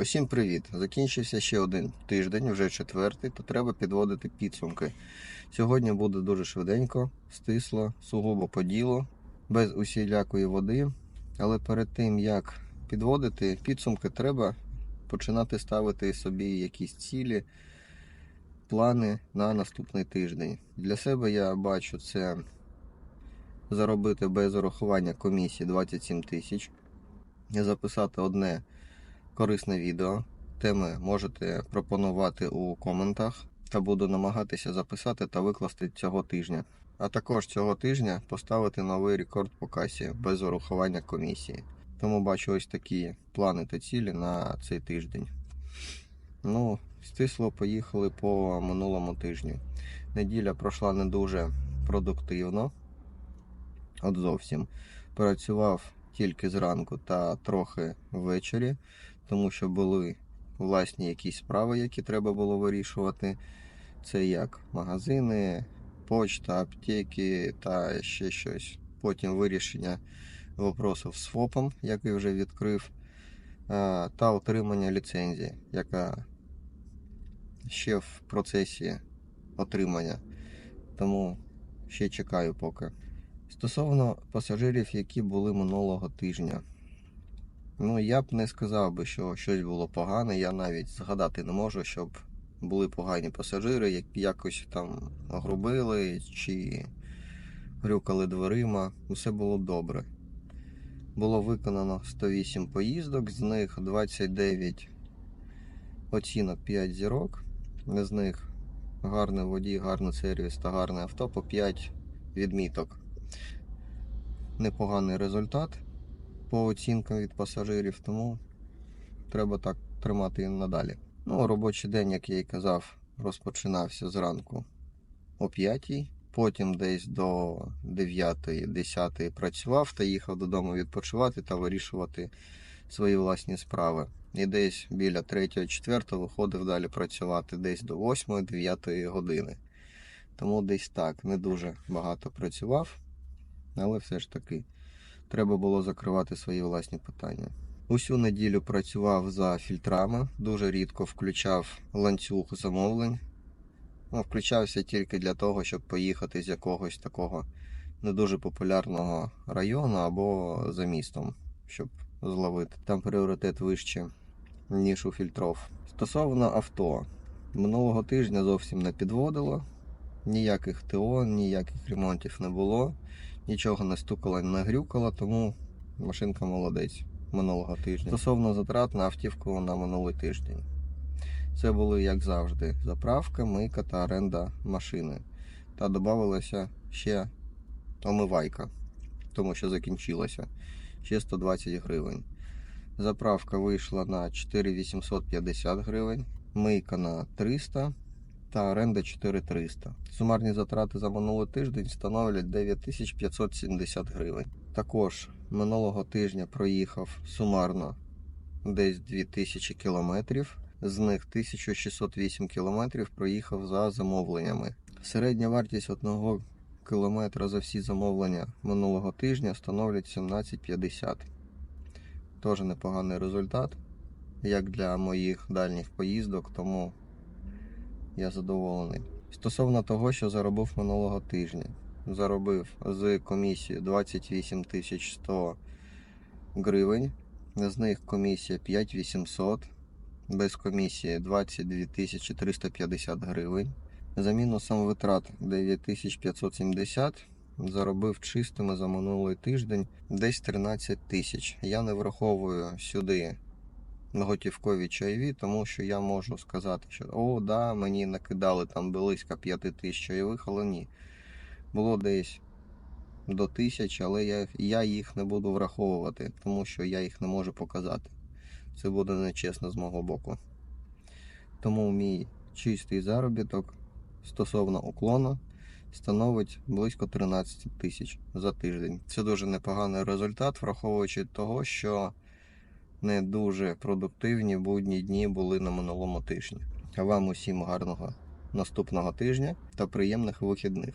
Усім привіт! Закінчився ще один тиждень, вже четвертий, то треба підводити підсумки. Сьогодні буде дуже швиденько, стисло, сугубо по ділу, без усілякої води. Але перед тим як підводити підсумки, треба починати ставити собі якісь цілі, плани на наступний тиждень. Для себе я бачу це заробити без урахування комісії 27 тисяч, записати одне корисне відео. Теми можете пропонувати у коментах та буду намагатися записати та викласти цього тижня. А також цього тижня поставити новий рекорд по касі без урахування комісії. Тому бачу ось такі плани та цілі на цей тиждень. Ну, стисло поїхали по минулому тижню. Неділя пройшла не дуже продуктивно. От зовсім. Працював тільки зранку та трохи ввечері тому що були власні якісь справи, які треба було вирішувати. Це як магазини, почта, аптеки та ще щось. Потім вирішення вопросів з ФОПом, який вже відкрив, та отримання ліцензії, яка ще в процесі отримання. Тому ще чекаю поки. Стосовно пасажирів, які були минулого тижня. Ну, я б не сказав би, що щось було погане. Я навіть згадати не можу, щоб були погані пасажири, які якось там грубили чи грюкали дверима. Усе було добре. Було виконано 108 поїздок, з них 29 оцінок 5 зірок. З них гарний водій, гарний сервіс та гарне авто по 5 відміток. Непоганий результат по оцінкам від пасажирів, тому треба так тримати і надалі. Ну, робочий день, як я і казав, розпочинався зранку о 5 потім десь до 9-10 працював та їхав додому відпочивати та вирішувати свої власні справи. І десь біля 3-4 виходив далі працювати десь до 8-9 години. Тому десь так, не дуже багато працював, але все ж таки треба було закривати свої власні питання. Усю неділю працював за фільтрами, дуже рідко включав ланцюг замовлень. Ну, включався тільки для того, щоб поїхати з якогось такого не дуже популярного району або за містом, щоб зловити. Там пріоритет вище, ніж у фільтров. Стосовно авто, минулого тижня зовсім не підводило, ніяких ТО, ніяких ремонтів не було нічого не стукало, не грюкало, тому машинка молодець минулого тижня. Стосовно затрат на автівку на минулий тиждень. Це були, як завжди, заправка, мийка та оренда машини. Та додавалася ще омивайка, тому що закінчилася. Ще 120 гривень. Заправка вийшла на 4850 гривень, мийка на 300 та оренда 4300. Сумарні затрати за минулий тиждень становлять 9570 гривень. Також минулого тижня проїхав сумарно десь 2000 кілометрів. З них 1608 кілометрів проїхав за замовленнями. Середня вартість одного кілометра за всі замовлення минулого тижня становлять 17,50. Теж непоганий результат, як для моїх дальніх поїздок, тому я задоволений. Стосовно того, що заробив минулого тижня. Заробив з комісії 28 100 гривень. З них комісія 5800, без комісії 22 350 гривень. За мінусом витрат 9570. Заробив чистими за минулий тиждень десь 13 тисяч. Я не враховую сюди готівкові чайові, тому що я можу сказати, що о, да, мені накидали там близько 5 тисяч чайових, але ні. Було десь до тисяч, але я, я їх не буду враховувати, тому що я їх не можу показати. Це буде нечесно з мого боку. Тому мій чистий заробіток стосовно уклону становить близько 13 тисяч за тиждень. Це дуже непоганий результат, враховуючи того, що не дуже продуктивні будні дні були на минулому тижні. А вам усім гарного наступного тижня та приємних вихідних.